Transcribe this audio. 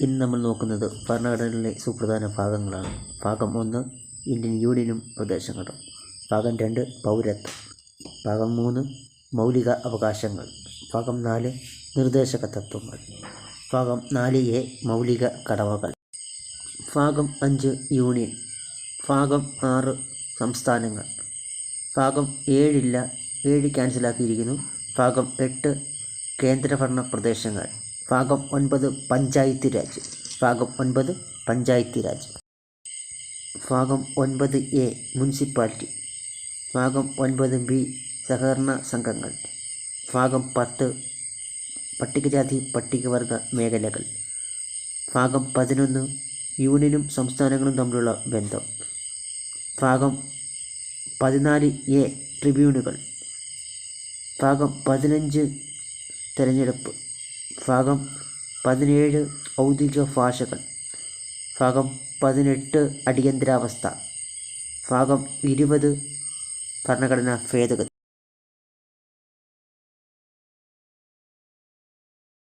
ഇന്ന് നമ്മൾ നോക്കുന്നത് ഭരണഘടനയിലെ സുപ്രധാന ഭാഗങ്ങളാണ്. ഭാഗം ഒന്ന് ഇന്ത്യൻ യൂണിയനും പ്രദേശങ്ങളും. ഭാഗം രണ്ട് പൗരത്വം. ഭാഗം മൂന്ന് മൗലിക അവകാശങ്ങൾ. ഭാഗം നാല് നിർദ്ദേശക തത്വങ്ങൾ ഭാഗം നാല് എ മൗലിക കടമകൾ. ഭാഗം അഞ്ച് യൂണിയൻ. ഭാഗം ആറ് സംസ്ഥാനങ്ങൾ. ഭാഗം ഏഴില്ല ഏഴ് ക്യാൻസലാക്കിയിരിക്കുന്നു ഭാഗം എട്ട് കേന്ദ്രഭരണ പ്രദേശങ്ങൾ. ഭാഗം ഒൻപത് പഞ്ചായത്ത് രാജ്. ഭാഗം ഒൻപത് പഞ്ചായത്ത് രാജ്. ഭാഗം ഒൻപത് എ മുനിസിപ്പാലിറ്റി. ഭാഗം ഒൻപത് ബി സഹകരണ സംഘങ്ങൾ. ഭാഗം പത്ത് പട്ടികജാതി പട്ടികവർഗ മേഖലകൾ. ഭാഗം പതിനൊന്ന് യൂണിയനും സംസ്ഥാനങ്ങളും തമ്മിലുള്ള ബന്ധം. ഭാഗം പതിനാല് എ ട്രിബ്യൂണുകൾ. ഭാഗം പതിനഞ്ച് തിരഞ്ഞെടുപ്പ്. ഭാഗം പതിനേഴ് ഔദ്യോഗിക ഭാഷകൾ. ഭാഗം പതിനെട്ട് അടിയന്തരാവസ്ഥ. ഭാഗം ഇരുപത് ഭരണഘടനാ ഭേദഗതി.